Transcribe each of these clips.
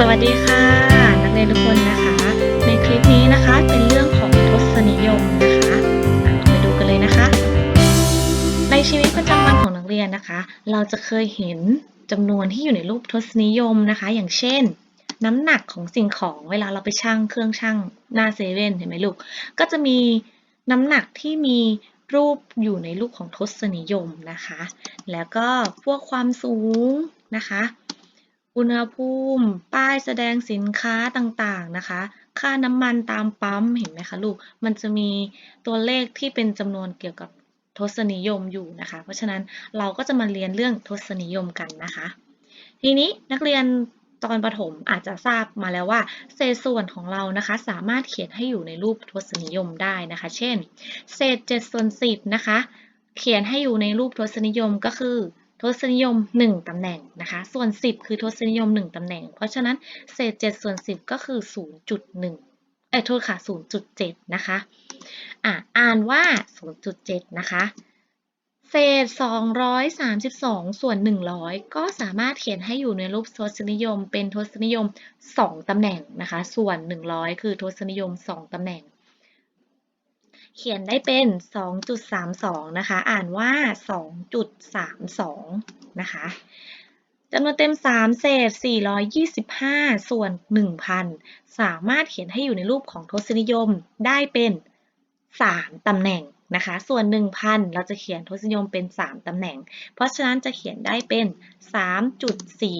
สวัสดีค่ะ นักเรียนทุกคนนะคะ ในคลิปนี้นะคะเป็นเรื่องของทศนิยมนะคะอะเราไปดูกันเลยนะคะ ในชีวิตประจำวันของนักเรียนนะคะ เราจะเคยเห็นจำนวนที่อยู่ในรูปทศนิยมนะคะ อย่างเช่น น้ำหนักของสิ่งของเวลาเราไปชั่งเครื่องชั่งหน้าเซเว่นเห็นไหมลูกก็จะมีน้ำหนักที่มีรูปอยู่ในรูปของทศนิยมนะคะ แล้วก็พวกความสูงนะคะ อุณหภูมิ ป้ายแสดงสินค้าต่างๆนะคะ ค่าน้ำมันตามปั๊มเห็นไหมคะลูก มันจะมีตัวเลขที่เป็นจำนวนเกี่ยวกับทศนิยมอยู่นะคะ เพราะฉะนั้นเราก็จะมาเรียนเรื่องทศนิยมกันนะคะ ทีนี้นักเรียนตอนประถมอาจจะทราบมาแล้วว่า เศษส่วนของเรานะคะ สามารถเขียนให้อยู่ในรูปทศนิยมได้นะคะ เช่น เศษ7ส่วน10นะคะ เขียนให้อยู่ในรูปทศนิยมก็คือ ทศนิยม 1 ตำแหน่งนะคะ ส่วน 10 คือทศนิยม 1 ตำแหน่ง เพราะฉะนั้นเศษ 7 ส่วน 10 ก็คือ 0.1 เอ้ยโทษค่ะ 0.7 นะคะ อะอ่านว่า 0.7 นะคะ เศษ 232 ส่วน 100 ก็สามารถเขียนให้อยู่ในรูปทศนิยมเป็นทศนิยม 2 ตำแหน่งนะคะ ส่วน 100 คือทศนิยม 2 ตำแหน่ง เขียนได้เป็น 2.32 นะคะ อ่านว่า 2.32 นะคะจำนวนเต็ม 3 เศษ 425 ส่วน 1,000 สามารถเขียนให้อยู่ในรูปของทศนิยมได้เป็น 3 ตำแหน่งนะคะ ส่วน 1,000 เราจะเขียนทศนิยมเป็น 3 ตำแหน่ง เพราะฉะนั้นจะเขียนได้เป็น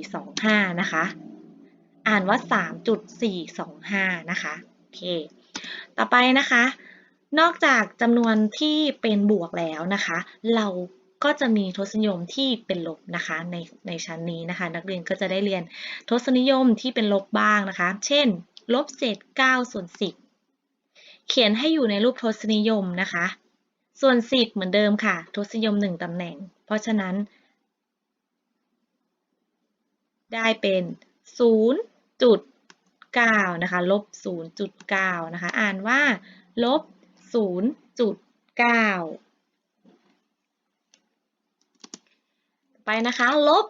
3.425 นะคะ อ่านว่า 3.425 นะคะ โอเค ต่อไปนะคะ นอกจากจำนวนที่เป็นบวกแล้วนะคะ เราก็จะมีทศนิยมที่เป็นลบนะคะในในชั้นนี้นะคะ นักเรียนก็จะได้เรียนทศนิยมที่เป็นลบบ้างนะคะ เช่นลบเศษ9ส่วน10 เขียนให้อยู่ในรูปทศนิยมนะคะ ส่วน 10 เหมือนเดิมค่ะ ทศนิยม 1ตำแหน่ง เพราะฉะนั้น ได้เป็น 0.9 นะคะ ลบ 0.9 นะคะ อ่านว่า ลบ 0.9 ไปนะคะ ลบ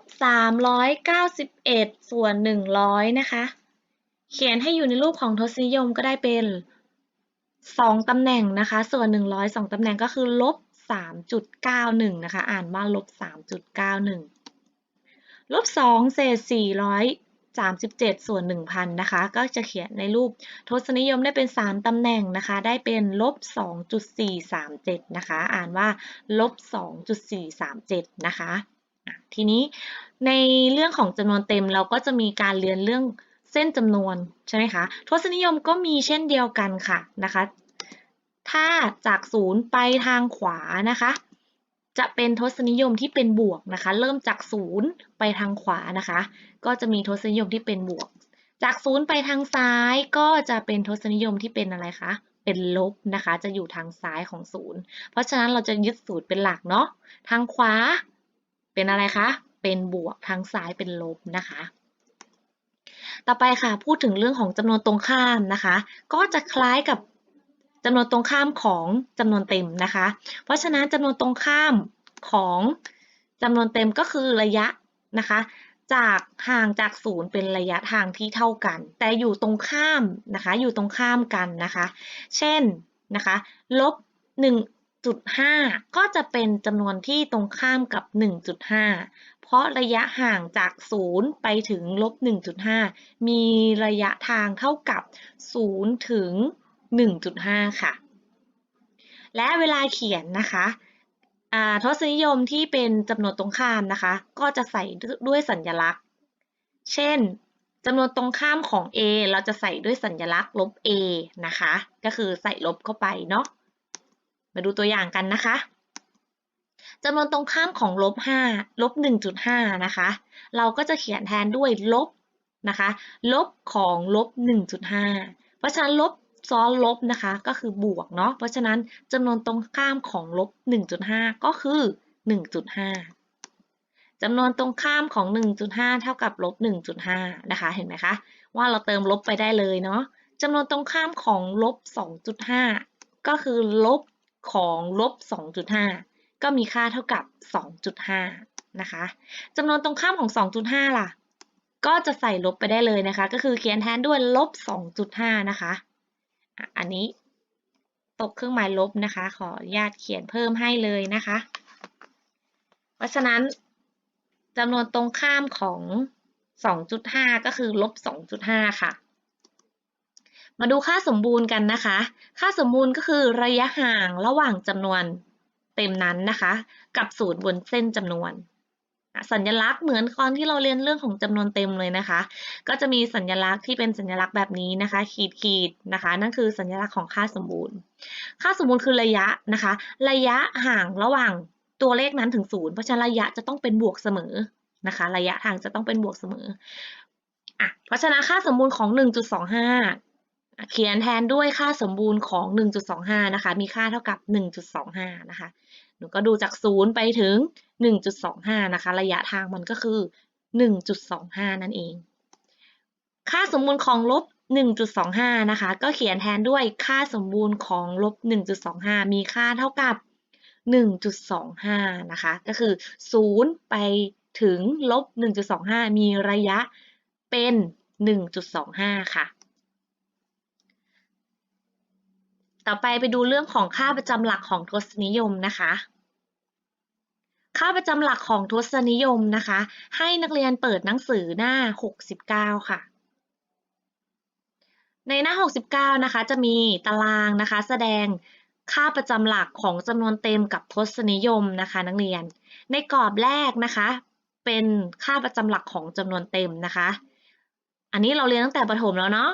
391 ส่วน 100 นะคะ เขียนให้อยู่ในรูปของทศนิยมก็ได้เป็น2ตำแหน่งนะคะ ส่วน100 2ตำแหน่งก็คือลบ3.91นะคะ อ่านว่าลบ3.91ลบ2เศษ 37 ส่วน 1,000 นะคะ ก็จะเขียนในรูปทศนิยมได้เป็น 3ตำแหน่งนะคะ ได้เป็นลบ 2.437 นะคะ อ่านว่าลบ 2.437 นะคะอะทีนี้ในเรื่องของจำนวนเต็มเราก็จะมีการเรียนเรื่องเส้นจำนวนใช่ไหมคะ ทศนิยมก็มีเช่นเดียวกันค่ะนะคะ ถ้าจากศูนย์ไปทางขวานะคะ จะเป็นทศนิยมที่เป็นบวกนะคะ เริ่มจากศูนย์ไปทางขวานะคะ ก็จะมีทศนิยมที่เป็นบวก จากศูนย์ไปทางซ้ายก็จะเป็นทศนิยมที่เป็นอะไรคะ เป็นลบนะคะ จะอยู่ทางซ้ายของศูนย์เพราะฉะนั้นเราจะยึดศูนย์เป็นหลักเนาะ ทางขวาเป็นอะไรคะ เป็นบวก ทางซ้ายเป็นลบนะคะ ต่อไปค่ะ พูดถึงเรื่องของจำนวนตรงข้ามนะคะ ก็จะคล้ายกับ จำนวนตรงข้ามของจำนวนเต็มนะคะ เพราะฉะนั้นจำนวนตรงข้ามของจำนวนเต็มก็คือระยะนะคะ จากห่างจากศูนย์เป็นระยะทางที่เท่ากัน แต่อยู่ตรงข้ามนะคะ อยู่ตรงข้ามกันนะคะ เช่นนะคะลบ1.5 ก็จะเป็นจำนวนที่ตรงข้ามกับ 1.5 เพราะระยะห่างจาก 0 ไปถึงลบ 1.5 มีระยะทางเท่ากับ 0 ถึง 1.5 ค่ะ และเวลาเขียนนะคะทศนิยมที่เป็นจำนวนตรงข้ามนะคะ ก็จะใส่ด้วยสัญลักษณ์ เช่นจำนวนตรงข้ามของ a เราจะใส่ด้วยสัญลักษณ์ลบ a นะคะ ก็คือใส่ลบเข้าไปเนาะ มาดูตัวอย่างกันนะคะจำนวนตรงข้ามของลบ5ลบ1.5 นะคะ เราก็จะเขียนแทนด้วยลบนะคะ ลบของลบ1.5 เพราะฉะนั้นลบ ซ้อนลบนะคะก็คือบวกเนาะเพราะฉะนั้นจำนวนตรงข้ามของลบ 1.5 ก็คือ 1.5จำนวนตรงข้ามของ 1.5 เท่ากับลบ 1.5 นะคะ เห็นไหมคะ ว่าเราเติมลบไปได้เลยเนาะจำนวนตรงข้ามของลบ 2.5 ก็คือลบของลบ 2.5 ก็มีค่าเท่ากับ 2.5 นะคะจำนวนตรงข้ามของ 2.5 ล่ะ ก็จะใส่ลบไปได้เลยนะคะ ก็คือเขียนแทนด้วยลบ 2.5 นะคะ อันนี้ตกเครื่องหมายลบนะคะ ขออนุญาตเขียนเพิ่มให้เลยนะคะ เพราะฉะนั้นจำนวนตรงข้ามของ 2.5 ก็คือลบ 2.5 ค่ะ มาดูค่าสมบูรณ์กันนะคะ ค่าสมบูรณ์ก็คือระยะห่างระหว่างจำนวนเต็มนั้นนะคะ กับศูนย์บนเส้นจำนวน สัญลักษณ์เหมือนตอนที่เราเรียนเรื่องของจำนวนเต็มเลยนะคะ ก็จะมีสัญลักษณ์ที่เป็นสัญลักษณ์แบบนี้นะคะ ขีดขีดนะคะ นั่นคือสัญลักษณ์ของค่าสมบูรณ์ ค่าสมบูรณ์คือระยะนะคะ ระยะห่างระหว่างตัวเลขนั้นถึงศูนย์เพราะฉะนั้นระยะจะต้องเป็นบวกเสมอนะคะ ระยะทางจะต้องเป็นบวกเสมออะเพราะฉะนั้นค่าสมบูรณ์ของ 1.25เขียนแทนด้วยค่าสมบูรณ์ของ 1.25 นะคะ มีค่าเท่ากับ 1.25 นะคะ หนูก็ดูจาก 0 ไปถึง 1.25 นะคะ ระยะทางมันก็คือ 1.25 นั่นเอง ค่าสมบูรณ์ของลบ 1.25 นะคะ ก็เขียนแทนด้วยค่าสมบูรณ์ของลบ 1.25 มีค่าเท่ากับ 1.25 นะคะ ก็คือ 0 ไปถึงลบ 1.25 มีระยะเป็น 1.25 ค่ะ ต่อไปไปดูเรื่องของค่าประจำหลักของทศนิยมนะคะ ค่าประจำหลักของทศนิยมนะคะ ให้นักเรียนเปิดหนังสือหน้า 69 ค่ะ ในหน้า 69 นะคะ จะมีตารางนะคะ แสดงค่าประจำหลักของจำนวนเต็มกับทศนิยมนะคะ นักเรียน ในกรอบแรกนะคะ เป็นค่าประจำหลักของจำนวนเต็มนะคะ อันนี้เราเรียนตั้งแต่ประถมแล้วเนาะ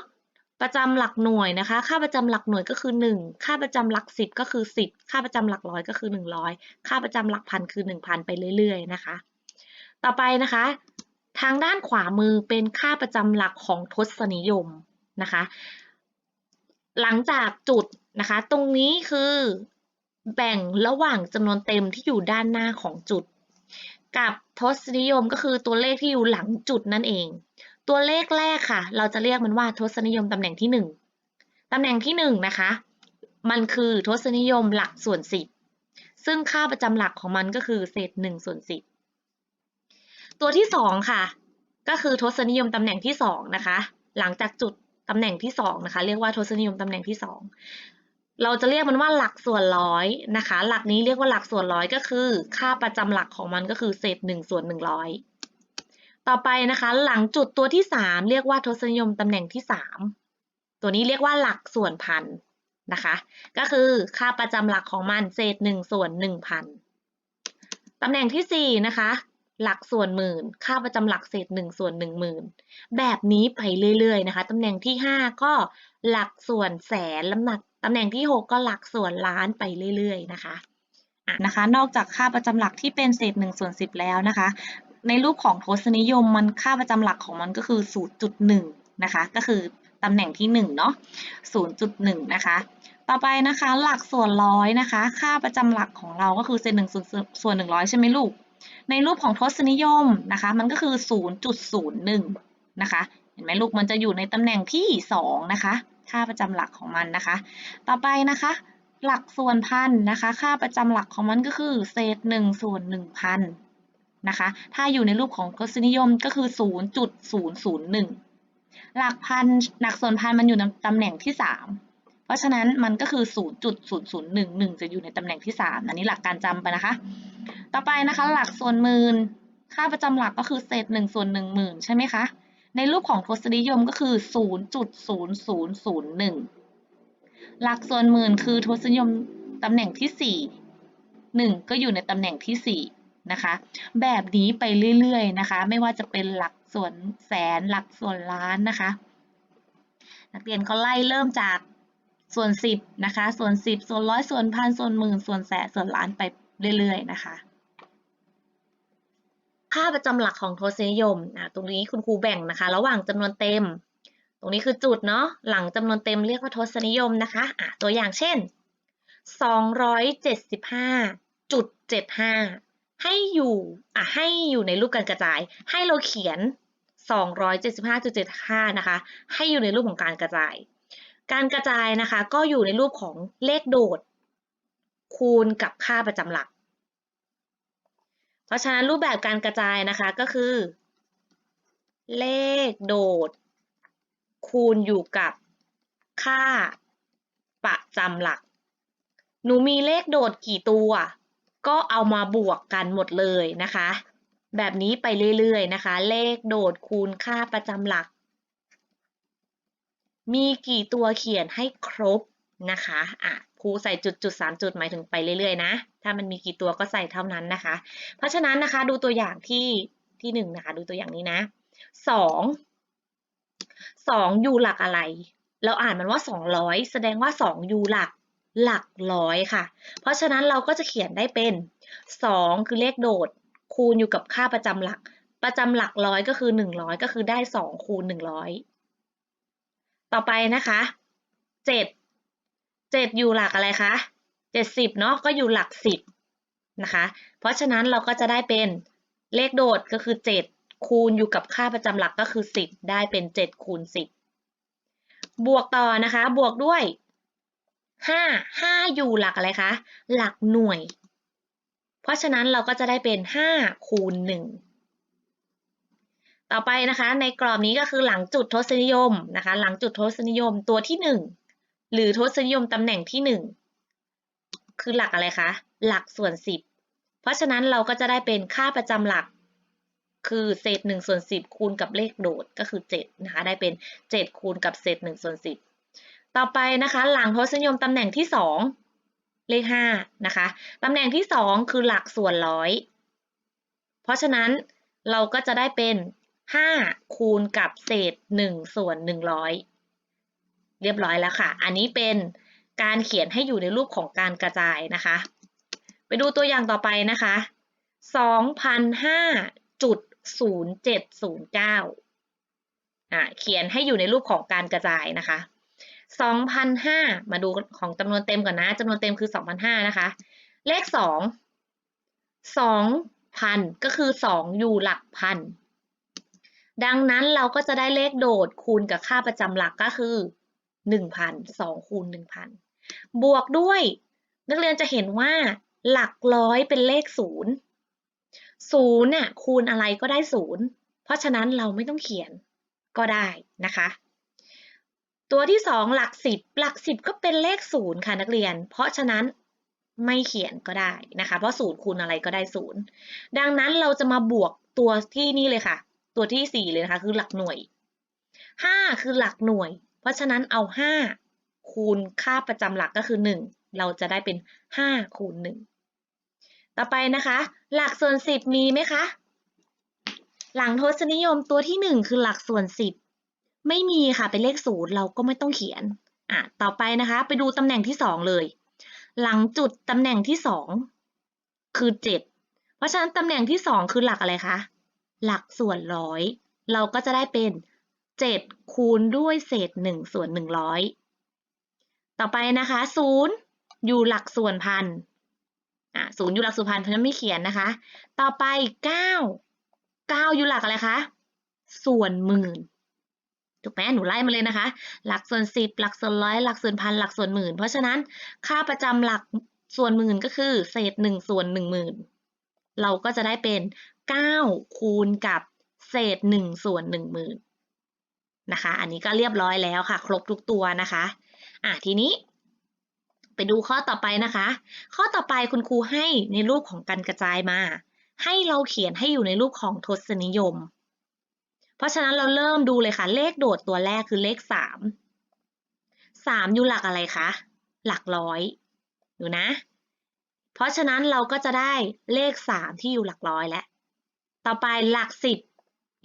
ประจำหลักหน่วยนะคะ ค่าประจำหลักหน่วยก็คือ 1 ค่าประจำหลัก 10 ก็คือ 10 ค่าประจำหลักร้อยก็คือ 100 ค่าประจำหลักพันคือ 1,000 ไปเรื่อยๆนะคะ ต่อไปนะคะ ทางด้านขวามือเป็นค่าประจำหลักของทศนิยมนะคะ หลังจากจุดนะคะ ตรงนี้คือแบ่งระหว่างจำนวนเต็มที่อยู่ด้านหน้าของจุด กับทศนิยมก็คือตัวเลขที่อยู่หลังจุดนั่นเอง ตัวเลขแรกค่ะ เราจะเรียกมันว่าทศนิยมตำแหน่งที่ 1ตำแหน่งที่1นะคะ มันคือทศนิยมหลักส่วน 10 ซึ่งค่าประจำหลักของมันก็คือเศษ1ส่วน10 ตัวที่ 2 ค่ะ ก็คือทศนิยมตำแหน่งที่2นะคะ หลังจากจุดตำแหน่งที่2นะคะ เรียกว่าทศนิยมตำแหน่งที่ 2เราจะเรียกมันว่าหลักส่วนร้อยนะคะ หลักนี้เรียกว่าหลักส่วนร้อยก็คือ ค่าประจำหลักของมันก็คือเศษ1ส่วน100 ต่อไปนะคะหลังจุดตัวที่ 3 เรียกว่าทศนิยมตำแหน่งที่ 3 ตัวนี้เรียกว่าหลักส่วนพันนะคะ ก็คือค่าประจำหลักของมันเศษ 1 ส่วน 1,000ตำแหน่งที่ 4 นะคะ หลักส่วนหมื่น ค่าประจำหลักเศษ 1 ส่วน 10,000 แบบนี้ไปเรื่อยๆนะคะตำแหน่งที่ 5 ก็หลักส่วนแสนลำหนักตำแหน่งที่ 6 ก็หลักส่วนล้านไปเรื่อย ๆ นะคะนะคะ นอกจากค่าประจำหลักที่เป็นเศษ1ส่วน10 แล้วนะคะ ในรูปของทศนิยมมันค่าประจำหลักของมันก็คือ 0.1 นะคะ ก็คือตำแหน่งที่1เนาะ0.1 นะคะ ต่อไปนะคะหลักส่วนร้อยนะคะ ค่าประจำหลักของเราก็คือเศษ1ส่วนส่วน100ใช่ไหมลูก ในรูปของทศนิยมนะคะ มันก็คือ 0.01 นะคะ เห็นไหมลูกมันจะอยู่ในตำแหน่งที่2นะคะ ค่าประจำหลักของมันนะคะ ต่อไปนะคะหลักส่วนพันนะคะ ค่าประจำหลักของมันก็คือเศษ1ส่วน1,000 นะคะ ถ้าอยู่ในรูปของทศนิยมก็คือ 0.001 หลักพันหลักส่วนพันมันอยู่ในตำแหน่งที่ 3 เพราะฉะนั้นมันก็คือ 0.0011 จะอยู่ในตำแหน่งที่ 3 อันนี้หลักการจำไปนะคะ ต่อไปนะคะ หลักส่วนหมื่น ค่าประจำหลักก็คือเศษ1ส่วน10,000ใช่ไหมคะ ในรูปของทศนิยมก็คือ 0.0001 หลักส่วนหมื่นคือทศนิยมตำแหน่งที่ 4 1 ก็อยู่ในตำแหน่งที่ 4 นะคะ แบบนี้ไปเรื่อยๆนะคะ ไม่ว่าจะเป็นหลักส่วนแสนหลักส่วนล้านนะคะ นักเรียนเขาไล่เริ่มจากส่วน 10นะคะ ส่วน 10 ส่วนร้อยส่วนพันส่วนหมื่นส่วนแสนส่วนล้านไปเรื่อยๆนะคะค่าประจำหลักของทศนิยมนะตรงนี้คุณครูแบ่งนะคะ ระหว่างจำนวนเต็ม ตรงนี้คือจุดเนาะหลังจำนวนเต็มเรียกว่าทศนิยมนะคะอะตัวอย่างเช่น 275.75 ให้อยู่อะให้อยู่ในรูปการกระจาย ให้เราเขียน 275.75 นะคะ ให้อยู่ในรูปของการกระจาย การกระจายนะคะ ก็อยู่ในรูปของเลขโดด คูณกับค่าประจำหลัก เพราะฉะนั้นรูปแบบการกระจายนะคะก็คือ เลขโดด คูณอยู่กับค่าประจำหลัก หนูมีเลขโดดกี่ตัว ก็เอามาบวกกันหมดเลยนะคะ แบบนี้ไปเรื่อยๆนะคะ เลขโดดคูณค่าประจำหลัก มีกี่ตัวเขียนให้ครบนะคะอะครูใส่จุดจุดสามจุดหมายถึงไปเรื่อยๆนะ ถ้ามันมีกี่ตัวก็ใส่เท่านั้นนะคะ เพราะฉะนั้นนะคะดูตัวอย่างที่ที่หนึ่งนะคะ ดูตัวอย่างนี้นะสองสองอยู่หลักอะไร เราอ่านมันว่าสองร้อยแสดงว่าสองอยู่หลัก หลักร้อยค่ะ เพราะฉะนั้นเราก็จะเขียนได้เป็นสองคือเลขโดด คูณอยู่กับค่าประจำหลัก ประจำหลักร้อยก็คือหนึ่งร้อยก็คือได้สองคูณหนึ่งร้อยต่อไปนะคะเจ็ดเจ็ดอยู่หลักอะไรคะเจ็ดสิบเนาะก็อยู่หลักสิบนะคะ เพราะฉะนั้นเราก็จะได้เป็นเลขโดดก็คือเจ็ดคูณอยู่กับค่าประจำหลักก็คือสิบได้เป็นเจ็ดคูณสิบบวกต่อนะคะ บวกด้วย ห้าห้าอยู่หลักอะไรคะ หลักหน่วย เพราะฉะนั้นเราก็จะได้เป็นห้าคูณหนึ่งต่อไปนะคะในกรอบนี้ก็คือหลังจุดทศนิยมนะคะ หลังจุดทศนิยมตัวที่หนึ่งหรือทศนิยมตำแหน่งที่หนึ่งคือหลักอะไรคะหลักส่วนสิบเพราะฉะนั้นเราก็จะได้เป็นค่าประจำหลัก คือเศษ1ส่วน10 คูณกับเลขโดดก็คือ7นะคะได้เป็น 7 คูณกับเศษ1ส่วน10 ต่อไปนะคะ หลังทศนิยมตำแหน่งที่ 2 เลข5นะคะตำแหน่งที่ 2 คือหลักส่วนร้อย เพราะฉะนั้นเราก็จะได้เป็น 5 คูณกับเศษ 1 ส่วน 100 เรียบร้อยแล้วค่ะ อันนี้เป็นการเขียนให้อยู่ในรูปของการกระจายนะคะ ไปดูตัวอย่างต่อไปนะคะ2,005จุด0709อ่าเขียนให้อยู่ในรูปของการกระจายนะคะ 2,005มาดูของจำนวนเต็มก่อนนะจำนวนเต็มคือ 2,005นะคะ เลข 2 2,000 ก็คือ 2 อยู่หลักพัน ดังนั้นเราก็จะได้เลขโดดคูณกับค่าประจำหลักก็คือ 1,000 2คูณ1,000 บวกด้วย นักเรียนจะเห็นว่าหลักร้อยเป็นเลขศูนย์ศูนย์เนี่ยคูณอะไรก็ได้ศูนย์เพราะฉะนั้นเราไม่ต้องเขียนก็ได้นะคะ ตัวที่สองหลักสิบหลักสิบก็เป็นเลขศูนย์ค่ะนักเรียน เพราะฉะนั้นไม่เขียนก็ได้นะคะ เพราะศูนย์คูณอะไรก็ได้ศูนย์ดังนั้นเราจะมาบวกตัวที่นี่เลยค่ะ ตัวที่สี่เลยนะคะคือหลักหน่วยห้าคือหลักหน่วย เพราะฉะนั้นเอาห้าคูณค่าประจำหลักก็คือหนึ่งเราจะได้เป็นห้าคูณหนึ่งต่อไปนะคะ หลักส่วนสิบมีไหมคะ หลังทศนิยมตัวที่หนึ่งคือหลักส่วนสิบ ไม่มีค่ะเป็นเลขศูนย์เราก็ไม่ต้องเขียนอะต่อไปนะคะ ไปดูตำแหน่งที่สองเลย หลังจุดตำแหน่งที่สองคือเจ็ดเพราะฉะนั้นตำแหน่งที่สองคือหลักอะไรคะหลักส่วนร้อยเราก็จะได้เป็นเจ็ดคูณด้วยเศษหนึ่งส่วนหนึ่งร้อยต่อไปนะคะศูนย์อยู่หลักส่วนพันอะศูนย์อยู่หลักสุพรรณเพราะฉะนั้นไม่เขียนนะคะ ต่อไปเก้าเก้าอยู่หลักอะไรคะส่วนหมื่น ถูกไหมหนูไล่มาเลยนะคะ หลักส่วนสิบหลักส่วนร้อยหลักส่วนพันหลักส่วนหมื่น เพราะฉะนั้นค่าประจำหลักส่วนหมื่นก็คือ เศษหนึ่งส่วนหนึ่งหมื่นเราก็จะได้เป็นเก้าคูณกับเศษหนึ่งส่วนหนึ่งหมื่นนะคะ อันนี้ก็เรียบร้อยแล้วค่ะ ครบทุกตัวนะคะอะทีนี้ ไปดูข้อต่อไปนะคะ ข้อต่อไปคุณครูให้ในรูปของการกระจายมา ให้เราเขียนให้อยู่ในรูปของทศนิยม เพราะฉะนั้นเราเริ่มดูเลยค่ะ เลขโดดตัวแรกคือเลขสามสามอยู่หลักอะไรคะ หลักร้อย ดูนะ เพราะฉะนั้นเราก็จะได้เลขสามที่อยู่หลักร้อยแล้ว ต่อไปหลักสิบ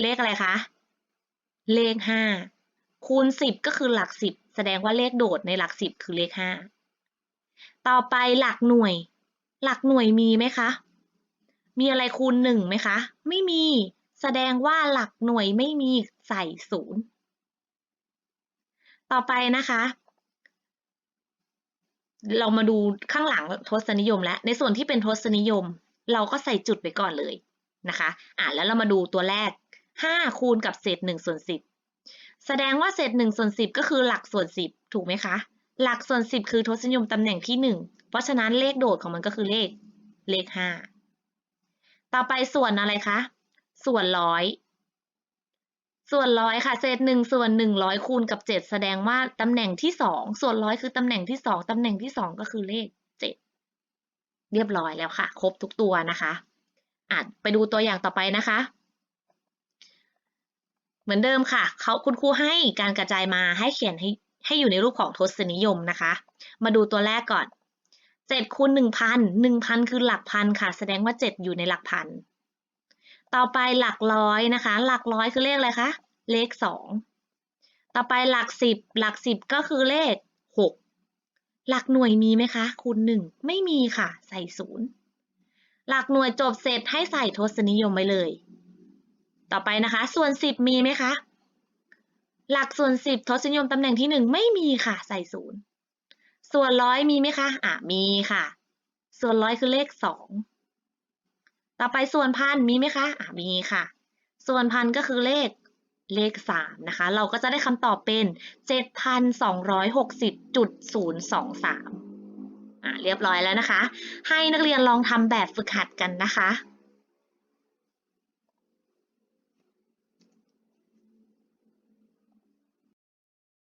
เลขอะไรคะ เลขห้าคูณสิบก็คือหลักสิบแสดงว่าเลขโดดในหลักสิบคือเลขห้าต่อไปหลักหน่วย หลักหน่วยมีไหมคะ มีอะไรคูณหนึ่งไหมคะ ไม่มี แสดงว่าหลักหน่วยไม่มีใส่ศูนย์ต่อไปนะคะ เรามาดูข้างหลังทศนิยมแล้ว ในส่วนที่เป็นทศนิยม เราก็ใส่จุดไปก่อนเลยนะคะ อ่าแล้วเรามาดูตัวแรก 5 คูณกับเศษ1ส่วน10 แสดงว่าเศษ1ส่วน10 ก็คือหลักส่วน 10 ถูกไหมคะ หลักส่วนสิบคือทศนิยมตำแหน่งที่หนึ่งเพราะฉะนั้นเลขโดดของมันก็คือเลขเลขห้าต่อไปส่วนอะไรคะ ส่วนร้อยส่วนร้อยค่ะเศษหนึ่งส่วนหนึ่งร้อยคูณกับเจ็ดแสดงว่าตำแหน่งที่สองส่วนร้อยคือตำแหน่งที่สองตำแหน่งที่สองก็คือเลขเจ็ดเรียบร้อยแล้วค่ะ ครบทุกตัวนะคะอะไปดูตัวอย่างต่อไปนะคะ เหมือนเดิมค่ะเขาคุณครูให้การกระจายมาให้เขียนให้ให้อยู่ในรูปของทศนิยมนะคะ มาดูตัวแรกก่อนเจ็ดคูณหนึ่งพันหนึ่งพันคือหลักพันค่ะ แสดงว่าเจ็ดอยู่ในหลักพัน ต่อไปหลักร้อยนะคะ หลักร้อยคือเลขอะไรคะ เลขสอง ต่อไปหลักสิบ หลักสิบก็คือเลขหก หลักหน่วยมีไหมคะ คูณหนึ่งไม่มีค่ะ ใส่ศูนย์ หลักหน่วยจบเสร็จให้ใส่ทศนิยมไว้เลย ต่อไปนะคะ ส่วนสิบมีไหมคะ หลักส่วนสิบทศนิยมตำแหน่งที่หนึ่งไม่มีค่ะ ใส่ศูนย์ ส่วนร้อยมีไหมคะ อะ มีค่ะ ส่วนร้อยคือเลขสอง ต่อไปส่วนพันมีไหมคะอะมีค่ะ ส่วนพันก็คือเลขเลขสามนะคะ เราก็จะได้คำตอบเป็นเจ็ดพันสองร้อยหกสิบจุดศูนย์สองสามอะเรียบร้อยแล้วนะคะ ให้นักเรียนลองทำแบบฝึกหัดกันนะคะ